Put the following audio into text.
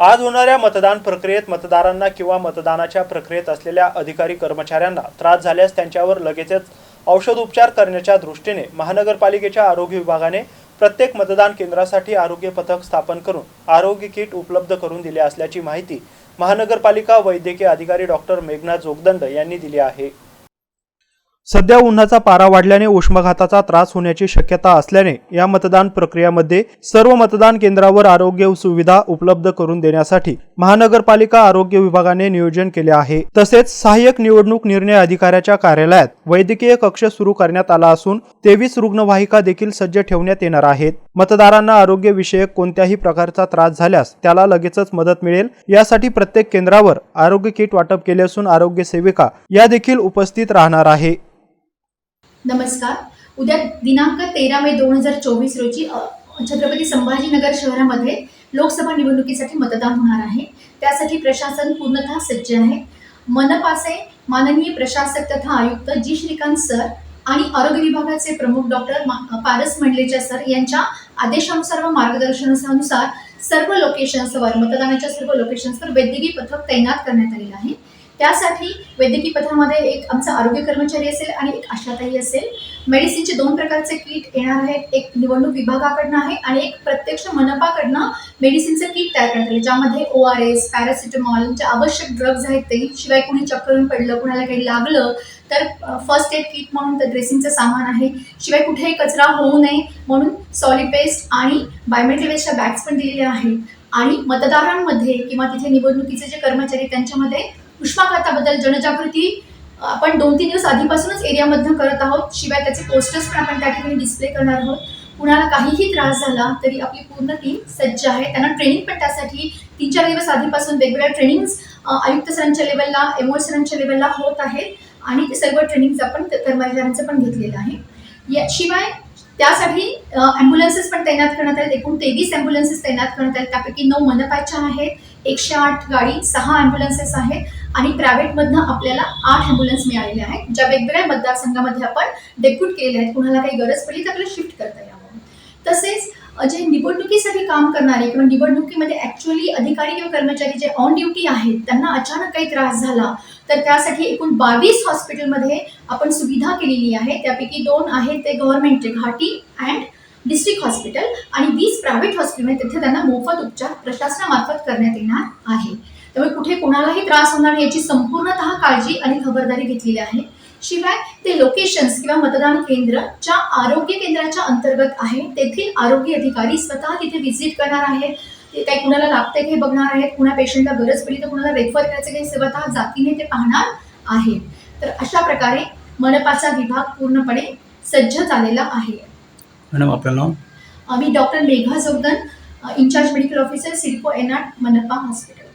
आज होणाऱ्या मतदान प्रक्रियेत मतदारांना किंवा मतदानाच्या प्रक्रियेत असलेल्या अधिकारी कर्मचाऱ्यांना त्रास झाल्यास त्यांच्यावर लगेचच औषध उपचार करण्याच्या दृष्टीने महानगरपालिकेच्या आरोग्य विभागाने प्रत्येक मतदान केंद्रासाठी आरोग्य पथक स्थापन करून आरोग्य किट उपलब्ध करून दिले असल्याची माहिती महानगरपालिका वैद्यकीय अधिकारी डॉक्टर मेघना जोगदंड यांनी दिली आहे. सध्या उन्हाचा पारा वाढल्याने उष्माघाताचा त्रास होण्याची शक्यता असल्याने या मतदान प्रक्रियामध्ये सर्व मतदान केंद्रावर आरोग्य सुविधा उपलब्ध करून देण्यासाठी महानगरपालिका आरोग्य विभागाने नियोजन केले आहे. तसेच सहाय्यक निवडणूक निर्णय अधिकाऱ्याच्या कार्यालयात वैद्यकीय कक्ष सुरू करण्यात आला असून तेवीस रुग्णवाहिका देखील सज्ज ठेवण्यात येणार आहेत. मतदारांना आरोग्य विषयक कोणत्याही प्रकारचा त्रास झाल्यास त्याला लगेचच मदत मिळेल. यासाठी प्रत्येक केंद्रावर आरोग्य किट वाटप केले असून आरोग्य सेविका या देखील उपस्थित राहणार आहे. नमस्कार. उद्या दिनांक तेरा मे दोन हजार चोवीस रोजी छत्रपती संभाजीनगर शहरामध्ये लोकसभा निवडणुकीसाठी मतदान होणार आहे. त्यासाठी प्रशासन पूर्णतः सज्ज आहे. मनपाचे माननीय प्रशासक तथा आयुक्त जी श्रीकांत सर आणि आरोग्य विभागाचे प्रमुख डॉक्टर पारस मंडलेच्या सर यांच्या आदेशानुसार व मार्गदर्शनानुसार सर्व लोकेशन्सवर मतदानाच्या सर्व लोकेशन्सवर वैद्यकीय पथक तैनात करण्यात आलेलं आहे. त्यासाठी वैद्यकीय पथामध्ये एक आमचा आरोग्य कर्मचारी असेल आणि एक आशाताई असेल. मेडिसिनचे दोन प्रकारचे किट येणार आहेत. एक निवडणूक विभागाकडनं आहे आणि एक प्रत्यक्ष मनपाकडनं मेडिसिनचं किट तयार करण्यात आलं ज्यामध्ये ओ आर एस पॅरासिटामॉल जे आवश्यक ड्रग्ज आहेत ते. शिवाय कुणी चक्करून पडलं कुणाला काही लागलं तर फर्स्ट एड किट म्हणून तर ड्रेसिंगचं सामान आहे. शिवाय कुठेही कचरा होऊ नये म्हणून सॉलिड पेस्ट आणि बायोमेट्रिक वेस्टच्या बॅग्स पण दिलेल्या आहेत. आणि मतदारांमध्ये किंवा तिथे निवडणुकीचे जे कर्मचारी त्यांच्यामध्ये उष्माघाताबद्दल जनजागृती आपण दोन तीन दिवस आधीपासूनच एरियामधनं करत आहोत. शिवाय त्याचे पोस्टर्स पण आपण त्या ठिकाणी डिस्प्ले करणार आहोत. कुणाला काहीही त्रास झाला तरी आपली पूर्ण टीम सज्ज आहे. त्यांना ट्रेनिंग पण त्यासाठी तीन चार दिवस आधीपासून वेगवेगळ्या ट्रेनिंग्स आयुक्त सरांच्या लेवलला एमओ सरांच्या लेवलला होत आहेत आणि ते सर्व ट्रेनिंग्ज आपण कर्मचाऱ्यांचं पण घेतलेलं आहे. याशिवाय त्यासाठी ॲम्ब्युलन्सेस पण तैनात करण्यात आहेत एकूण तेवीस ॲम्ब्युलन्सेस तैनात करण्यात आहेत त्यापैकी नऊ मनपाच्या आहेत. एकशे आठ गाडी सहा ॲम्ब्युलन्सेस आहेत. आणि प्रायव्हेटमधनं आपल्याला आठ ॲम्ब्युलन्स मिळालेल्या आहेत ज्या वेगवेगळ्या मतदारसंघामध्ये आपण डेप्यूट केलेल्या आहेत. कुणाला काही गरज पडली तर आपल्याला शिफ्ट करता यावं. तसेच जे निवडणुकीसाठी काम करणारे किंवा निवडणुकीमध्ये ॲक्च्युअली अधिकारी किंवा कर्मचारी जे ऑन ड्युटी आहेत त्यांना अचानक काही त्रास झाला तर त्यासाठी एकूण बावीस हॉस्पिटलमध्ये आपण सुविधा केलेली आहे. त्यापैकी दोन आहेत ते गव्हर्नमेंटचे घाटी अँड डिस्ट्रिक्ट हॉस्पिटल आणि वीस प्रायव्हेट हॉस्पिटलमध्ये तिथे त्यांना मोफत उपचार प्रशासनामार्फत करण्यात येणार आहे. कुठे कोणालाही त्रास होणार याची संपूर्णतः काळजी आणि खबरदारी घेतलेली आहे. शिवाय ते लोकेशन्स किंवा मतदान केंद्र ज्या आरोग्य केंद्राच्या अंतर्गत आहे. तेथील आरोग्य अधिकारी स्वतः तिथे व्हिजिट करणार आहेत ते काही कुणाला लागतंय हे बघणार आहेत. कुणा पेशंटला गरज पडली तर कुणाला रेफर करायचं काही स्वतः जातीने ते पाहणार आहेत तर अशा प्रकारे मनपाचा विभाग पूर्णपणे सज्ज झालेला आहे. मॅडम आपलं नाव? आम्ही doctor Megha Jogdan incharge medical officer CIDCO anat मनपा हॉस्पिटल